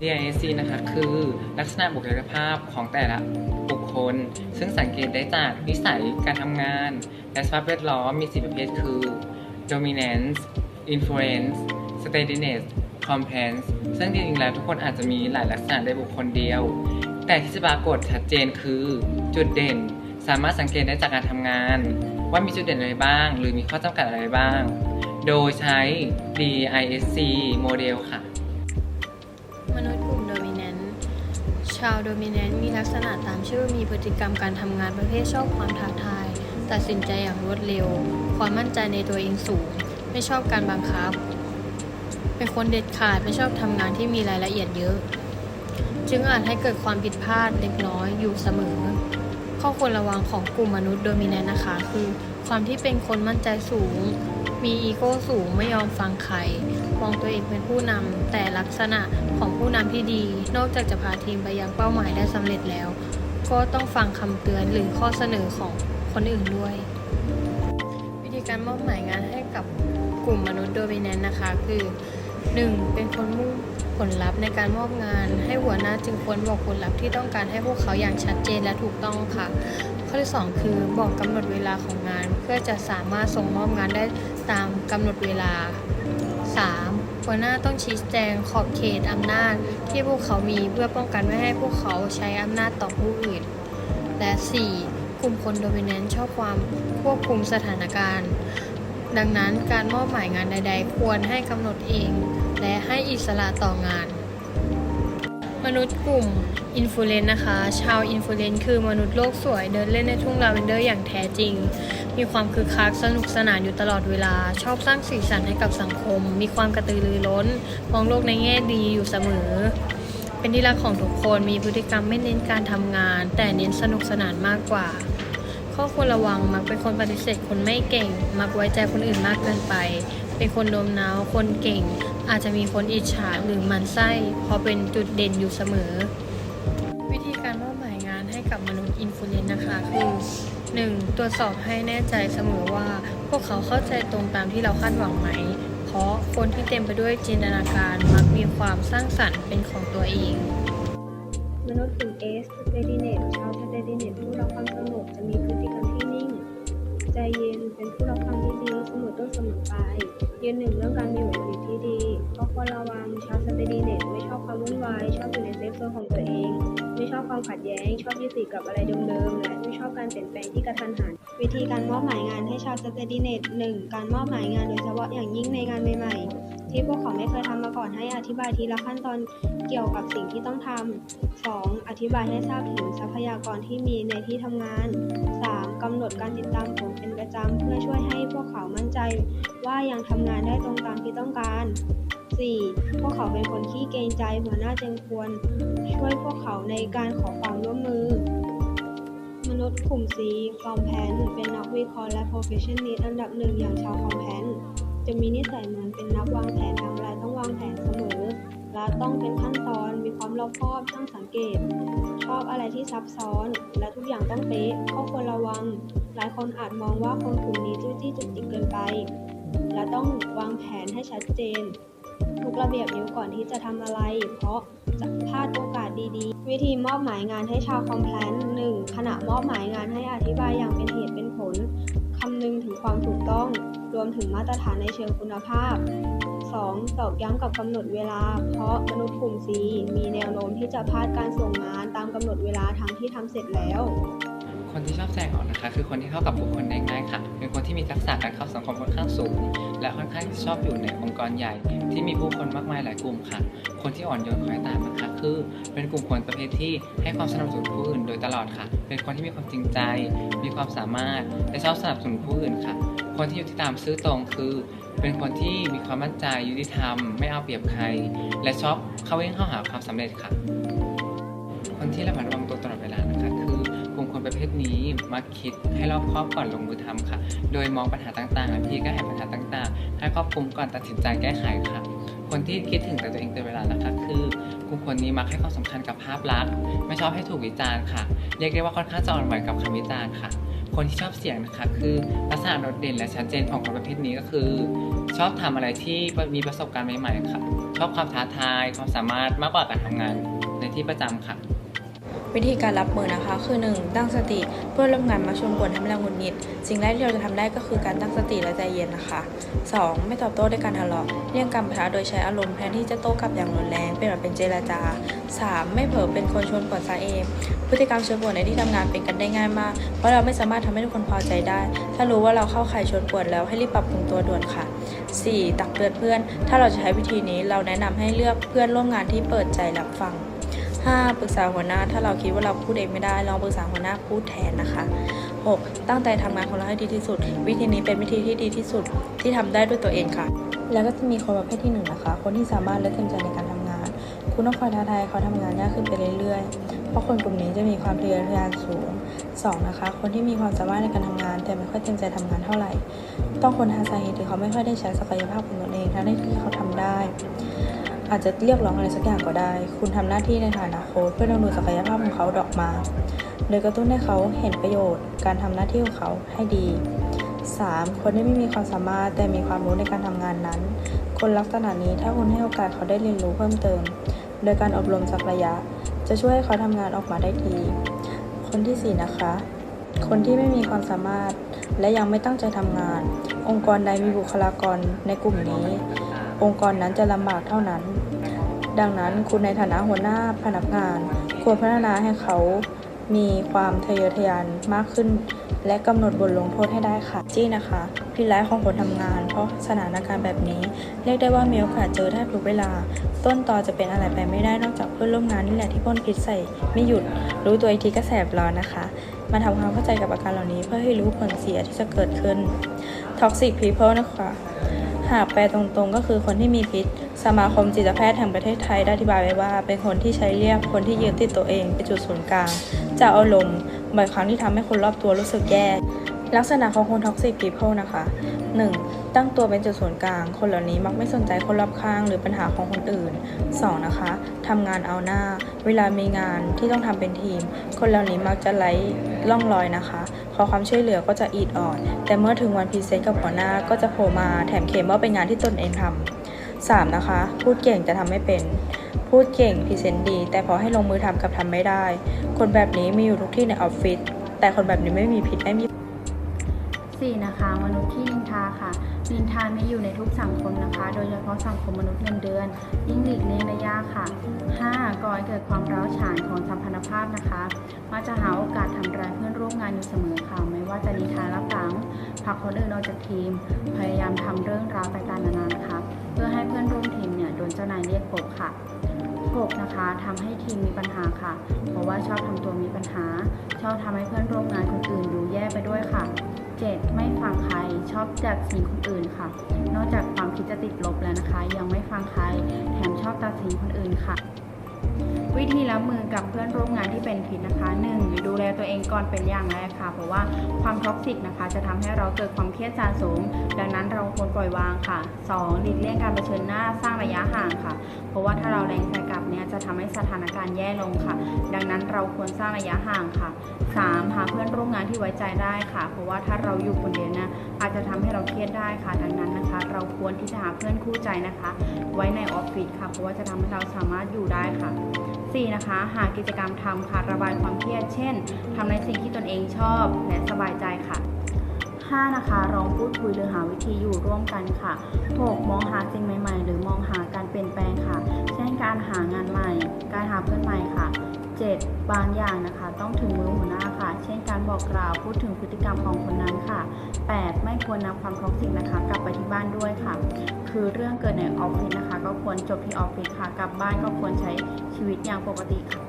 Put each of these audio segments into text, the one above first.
DISC นะคะคือลักษณะบุคลิกภาพของแต่ละบุคคล ซึ่งสังเกตได้จากนิสัยการทำงาน และสภาพแวดล้อมมีสี่ประเภทคือ dominance influence steadiness compliance ซึ่งจริงๆแล้วทุกคนอาจจะมีหลายลักษณะในบุคคลเดียว แต่ที่จะปรากฏชัดเจนคือจุดเด่น สามารถสังเกตได้จากการทำงาน ว่ามีจุดเด่นอะไรบ้าง หรือมีข้อจำกัดอะไรบ้าง โดยใช้ DISC โมเดลค่ะ ชาวโดมิเนนต์มีลักษณะตามชื่อมีพฤติกรรมการทำงานประเภทชอบความท้าทาย ตัดสินใจอย่างรวดเร็ว ความมั่นใจในตัวเองสูง ไม่ชอบการบังคับ เป็นคนเด็ดขาดไม่ชอบทำงานที่มีรายละเอียดเยอะ จึงอาจให้เกิดความผิดพลาดเล็กน้อยอยู่เสมอ ข้อควรระวังของกลุ่มมนุษย์โดมิเนนนะคะ คือความที่เป็นคนมั่นใจสูง มีอีโก้สูงไม่ยอมฟังใคร มองตัวเองเป็นผู้นำแต่ลักษณะของผู้นำที่ดี นอกจากจะพาทีมไปยังเป้าหมายได้สำเร็จแล้ว ก็ต้องฟังคำเตือนหรือข้อเสนอของคนอื่นด้วย วิธีการมอบหมายงานให้กับกลุ่มมนุษย์โดมิเนนนะคะ คือ 1. เป็นคนมุ่งผลลัพธ์ในการมอบงาน ให้หัวหน้าจึงควรบอกผลลัพธ์ที่ต้องการให้พวกเขาอย่างชัดเจนและถูกต้องค่ะ ข้อที่ 2 คือบอกกำหนดเวลาของงาน เพื่อจะสามารถส่งมอบงานได้ตามกำหนดเวลา 3. หัวหน้าต้องชี้แจงขอบเขตอำนาจที่พวกเขามีเพื่อป้องกันไม่ให้พวกเขาใช้อำนาจต่อผู้อื่น และ 4. กลุ่มคนโดมิเนนต์ชอบความควบคุมสถานการณ์ ดังนั้นการมอบหมายงานใด ๆ ควรให้กำหนดเอง และให้อิสระต่องาน มนุษย์กลุ่มอินฟลูเอนนะคะ ชาวอินฟลูเอนคือมนุษย์โลกสวยเดินเล่นในทุ่งลาเวนเดอร์อย่างแท้จริง มีความคึกคักสนุกสนานอยู่ตลอดเวลา ชอบสร้างสีสันให้กับสังคม มีความกระตือรือร้น มองโลกในแง่ดีอยู่เสมอ เป็นที่รักของทุกคนมีพฤติกรรมไม่เน้นการทำงาน แต่เน้นสนุกสนานมากกว่า ข้อควรระวังมักเป็นคนปฏิเสธคนไม่เก่ง มักไว้ใจคนอื่นมากเกินไป เป็นคนโน้มน้าวคนเก่ง อาจจะมีคนอิจฉาหรือมันไส้เพราะเป็นจุดเด่นอยู่เสมอ วิธีการมอบหมายงานให้กับมนุษย์อินฟลูเอนซ์นะคะคือ 1. ตรวจสอบให้แน่ใจเสมอว่า พวกเขาเข้าใจตรงตามที่เราคาดหวังไหม เพราะคนที่เต็มไปด้วยจินตนาการมักมีความสร้างสรรค์เป็นของตัวเอง มนุษย์กลุ่ม S สเตดิเนตชาวสเตดิเนตผู้รักความสงบจะมีพฤติกรรมที่นิ่ง ใจเย็นเป็นผู้รับฟังที่ดีเสมอต้นเสมอปลายยืนหนึ่งเรื่องการอยู่กับที่ดีข้อควรระวังชาวสเตดิเนตไม่ชอบความวุ่นวายชอบอยู่ในเซฟโซนของตัวเอง ไม่ชอบความขัดแย้ง ชอบยึดติดกับอะไรเดิมๆและไม่ชอบการเปลี่ยนแปลงที่กระทันหันวิธีการมอบหมายงานให้ชาวสเตดิเนตหนึ่งการมอบหมายงานโดยเฉพาะอย่างยิ่งในงานใหม่ๆ ที่พวกเขาไม่เคยทำมาก่อนให้อธิบายทีละขั้นตอนเกี่ยวกับสิ่งที่ต้องทำ 2. อธิบายให้ทราบถึงทรัพยากรที่มีในที่ทำงาน 3. กำหนดการติดตามผลเป็นประจำเพื่อช่วยให้พวกเขามั่นใจ ว่ายังทำงานได้ตรงตามที่ต้องการ 4. พวกเขาเป็นคนขี้เกรงใจหัวหน้าจึงควร ช่วยพวกเขาในการขอความร่วมมือ มนุษย์กลุ่ม C คอมแพนเป็นนักวิเคราะห์และ perfectionist อันดับหนึ่งอย่างชาวคอมแพน จะมีนิสัยเหมือนเป็นนักวางแผนทำอะไรต้องวางแผนเสมอ และต้องเป็นขั้นตอน มีความรอบคอบช่างสังเกต ชอบอะไรที่ซับซ้อน และทุกอย่างต้องเป๊ะข้อควรระวัง หลายคนอาจมองว่าคนกลุ่มนี้จู้จี้จุกจิกเกินไป และต้องวางแผนให้ชัดเจน ทุกระเบียบนิ้วก่อนที่จะทำอะไร เพราะจะพลาดโอกาสดีๆ วิธีมอบหมายงานให้ชาวคอมแพลนหนึ่งขณะมอบหมายงานให้อธิบายอย่างเป็นเหตุเป็นผล คำนึงถึงความถูกต้อง รวมถึงมาตรฐานในเชิงคุณภาพ 2. ตอกย้ำกับกำหนดเวลา เพราะมนุษย์กลุ่ม C มีแนวโน้มที่จะพลาดการส่งงานตามกำหนดเวลาทั้งที่ทำเสร็จแล้ว คนที่ชอบแสดงออกนะคะ คือคนที่เข้ากับบุคคลได้ง่ายค่ะ เป็นคนที่มีทักษะการเข้าสังคมค่อนข้างสูง และค่อนข้างชอบอยู่ในองค์กรใหญ่ ที่มีผู้คนมากมายหลายกลุ่มค่ะ คนที่อ่อนโยนคอยตามนะคะ คือ เป็นกลุ่มคนประเภทที่ให้ความสนับสนุนผู้อื่นโดยตลอดค่ะ เป็นคนที่มีความจริงใจ มีความสามารถ และชอบสนับสนุนผู้อื่นค่ะ คนที่อยู่ที่ตามซื่อตรงคือ เป็นคนที่มีความมั่นใจยุติธรรม ไม่เอาเปรียบใคร และชอบเข้าเว้งเข้าหาความสำเร็จค่ะ คนที่ระมัดระวังตัว คนประเภทนี้มักคิดให้รอบคอบก่อนลงมือทำค่ะ โดยมองปัญหาต่างๆและพี่ก็ให้ปัญหาต่างๆ ให้ครอบคลุมก่อนตัดสินใจแก้ไขค่ะ คนที่คิดถึงแต่ตัวเองตลอดเวลานะคะคือกลุ่มคนนี้มักให้ความสำคัญกับภาพลักษณ์ ไม่ชอบให้ถูกวิจารณ์ค่ะ เรียกได้ว่าค่อนข้างจะอ่อนไหวกับคำวิจารณ์ค่ะ คนที่ชอบเสียงนะคะ คือลักษณะโดดเด่นและชัดเจนของคนประเภทนี้ก็คือชชอบทำอะไรที่มีประสบการณ์ใหม่ๆค่ะ ชอบความท้าทายความสามารถมากกว่าการทำงานในที่ประจำค่ะ วิธีการรับมือนะคะ คือ 1. ตั้งสติเพื่อนร่วมงานมาชวนกวนทำให้เราหงุดหงิด สิ่งแรกที่เราจะทำได้ก็คือการตั้งสติและใจเย็นนะคะ 2. ไม่ตอบโต้ด้วยการทะเลาะเลี่ยงการปะทะโดยใช้อารมณ์แทนที่จะโต้กลับอย่างรุนแรงเป็นแบบเป็นเจรจา 3. ไม่เผลอเป็นคนชวนกวนซะเอง พฤติกรรมชวนกวนในที่ทำงานเป็นกันได้ง่ายมาก เพราะเราไม่สามารถทำให้ทุกคนพอใจได้ ถ้ารู้ว่าเราเข้าข่ายชวนกวนแล้วให้รีบปรับปรุงตัวด่วนค่ะ 4. ตักเตือนเพื่อน ถ้าเราจะใช้วิธีนี้เราแนะนำให้เลือกเพื่อนร่วมงานที่เปิดใจรับฟัง 5. ปรึกษาหัวหน้า ถ้าเราคิดว่าเราพูดเองไม่ได้ ลองปรึกษาหัวหน้าพูดแทนนะคะ 6. ตั้งใจทำงานของเราให้ดีที่สุด วิธีนี้เป็นวิธีที่ดีที่สุดที่ทำได้ด้วยตัวเองค่ะ แล้วก็จะมีคนประเภทที่หนึ่งนะคะ คนที่สามารถและเต็มใจในการทำงาน คุณต้องคอยท้าทายเขาทำงานยากขึ้นไปเรื่อยๆ เพราะคนกลุ่มนี้จะมีความทะเยอทะยานสูง 2. นะคะ คนที่มีความสามารถในการทำงาน แต่ไม่ค่อยเต็มใจทำงานเท่าไหร่ ต้องคนหาสาเหตุที่เขาไม่ค่อยได้ใช้ศักยภาพของตนเองทั้งที่เขาทำได้ อาจจะเรียกร้องอะไรสักอย่างก็ได้ คุณทำหน้าที่ในฐานะโค้ชเพื่อดึงดูดศักยภาพของเขาออกมา โดยกระตุ้นให้เขาเห็นประโยชน์ การทำหน้าที่ของเขาให้ดี 3. คนที่ไม่มีความสามารถแต่มีความรู้ในการทำงานนั้น คนลักษณะนี้ถ้าคุณให้โอกาสเขาได้เรียนรู้เพิ่มเติม โดยการอบรมสักระยะ จะช่วยให้เขาทำงานออกมาได้ดี คนที่ 4 นะคะ คนที่ไม่มีความสามารถ และยังไม่ตั้งใจทำงาน องค์กรใดมีบุคลากรในกลุ่มนี้ องค์กรนั้นจะลำบากเท่านั้น ดังนั้นคุณในฐานะหัวหน้าพนักงาน ควรพัฒนาให้เขามีความทะเยอทะยานมากขึ้น และกำหนดบทลงโทษให้ได้ค่ะจี้นะคะพิษร้ายของคนทำงาน เพราะสถานการณ์แบบนี้ เรียกได้ว่ามีโอกาสเจอแทบทุกเวลา ต้นตอจะเป็นอะไรไปไม่ได้นอกจากเพื่อนร่วมงานนี่แหละที่พ่นพิษใส่ไม่หยุด รู้ตัวอีกทีก็แสบร้อนนะคะ มาทำความเข้าใจกับอาการเหล่านี้เพื่อให้รู้ผลเสียที่จะเกิดขึ้น Toxic People นะคะหากแปลตรงๆก็คือคนที่มีพิษ สมาคมจิตแพทย์แห่งประเทศไทยได้อธิบายไว้ว่า เป็นคนที่ใช้เรียกคนที่ยืนติดตัวเองเป็นจุดศูนย์กลางจะอารมณ์บ่อยครั้งที่ทำให้คนรอบตัวรู้สึกแย่ ลักษณะของคน Toxic People นะคะ 1. ตั้งตัวเป็นจุดศูนย์กลาง คนเหล่านี้มักไม่สนใจคนรอบข้างหรือปัญหาของคนอื่น 2. นะคะทำงานเอาหน้า เวลามีงานที่ต้องทำเป็นทีม คนเหล่านี้มักจะไร้ล่องรอยนะคะ ขอความช่วยเหลือก็จะอีดออด แต่เมื่อถึงวันพรีเซนต์กับหัวหน้าก็จะโผล่มาแถมเคลมว่าเป็นงานที่ตนเองทำ 3. นะคะ พูดเก่งแต่ทำไม่เป็นพูดเก่งพรีเซนต์ดี แต่พอให้ลงมือทำกับทำไม่ได้ คนแบบนี้มีอยู่ทุกที่ในออฟฟิศแต่คนแบบนี้ไม่มีพิษไม่มี 4 นะคะ มนุษย์ที่นินทาค่ะนินทามีอยู่ในทุกสังคมนะคะ โดยเฉพาะสังคมมนุษย์เงินเดือน ยิ่งหลีกเลี่ยงได้ยากค่ะ 5. ก่อให้เกิดความร้าวฉานของสัมพันธภาพนะคะมักจะหาโอกาสทำร้ายเพื่อนร่วมงานอยู่เสมอค่ะ ไม่ว่าจะนินทารับหลังผักคนอื่นออกจากทีม พยายามทำเรื่องราวต่างๆนานานะคะ เพื่อให้เพื่อนร่วมทีมเนี่ยโดนเจ้านายเรียกพบค่ะ 6. นะคะทำให้ทีมมีปัญหาค่ะ เพราะว่าชอบทำตัวมีปัญหา ชอบทำให้เพื่อนร่วมงานคนอื่น 7. ไม่ฟังใครชอบจัดสินคนอื่นค่ะ นอกจากความคิดจะติดลบแล้วนะคะ ยังไม่ฟังใครแถมชอบตัดสินคนอื่นค่ะ วิธีรับมือกับเพื่อนร่วมงานที่เป็นพิษนะคะ 1. ดูแลตัวเองก่อนเป็นอย่างแรกค่ะ เพราะว่าความท็อกซิกนะคะ จะทำให้เราเกิดความเครียดสะสม ดังนั้น ปล่อยวางค่ะ 2. หลีกเลี่ยงการเผชิญหน้าสร้างระยะห่างค่ะ เพราะว่าถ้าเราแรงใส่กลับเนี่ยจะทำให้สถานการณ์แย่ลงค่ะ ดังนั้นเราควรสร้างระยะห่างค่ะ 3. หาเพื่อนร่วมงานที่ไว้ใจได้ค่ะ เพราะว่าถ้าเราอยู่คนเดียวนะอาจจะทำให้เราเครียดได้ค่ะ ดังนั้นนะคะ เราควรที่จะหาเพื่อนคู่ใจนะคะ ไว้ในออฟฟิศค่ะ เพราะว่าจะทำให้เราสามารถอยู่ได้ค่ะ 4. นะคะ หากิจกรรมทำค่ะระบายความเครียด เช่นทำในสิ่งที่ตนเองชอบและสบายใจค่ะ 5. นะคะลองพูดคุยหรือหาวิธีอยู่ร่วมกันค่ะ 6. มองหาสิ่งใหม่ ๆ หรือมองหาการเปลี่ยนแปลงค่ะ เช่นการหางานใหม่ การหาเพื่อนใหม่ค่ะ 7. บางอย่างนะคะ ต้องถึงมือหัวหน้าค่ะ เช่นการบอกกล่าวพูดถึงพฤติกรรมของคนนั้นค่ะ 8. ไม่ควรนำความท็อกซิกนะคะ กลับไปที่บ้านด้วยค่ะ คือเรื่องเกิดในออฟฟิศนะคะ ก็ควรจบที่ออฟฟิศค่ะ กลับบ้านก็ควรใช้ชีวิตอย่างปกติค่ะ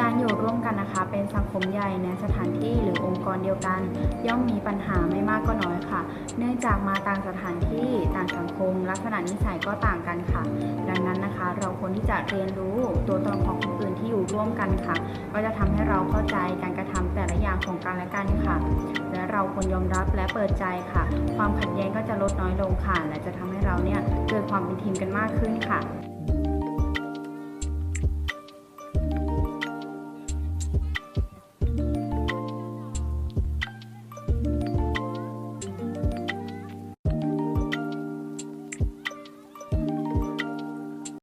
การอยู่ร่วมกันนะคะ เป็นสังคมใหญ่ในสถานที่หรือองค์กรเดียวกัน ย่อมมีปัญหาไม่มากก็น้อยค่ะ เนื่องจากมาต่างสถานที่ต่างสังคม ลักษณะนิสัยก็ต่างกันค่ะ ดังนั้นนะคะ เราควรที่จะเรียนรู้ตัวตนของคนอื่นที่อยู่ร่วมกันค่ะ ก็จะทำให้เราเข้าใจการกระทำแต่ละอย่างของกันและกันค่ะ และเราควรยอมรับและเปิดใจค่ะ ความขัดแย้งก็จะลดน้อยลงค่ะ และจะทำให้เราเนี่ยเกิดความเป็นทีมกันมากขึ้นค่ะ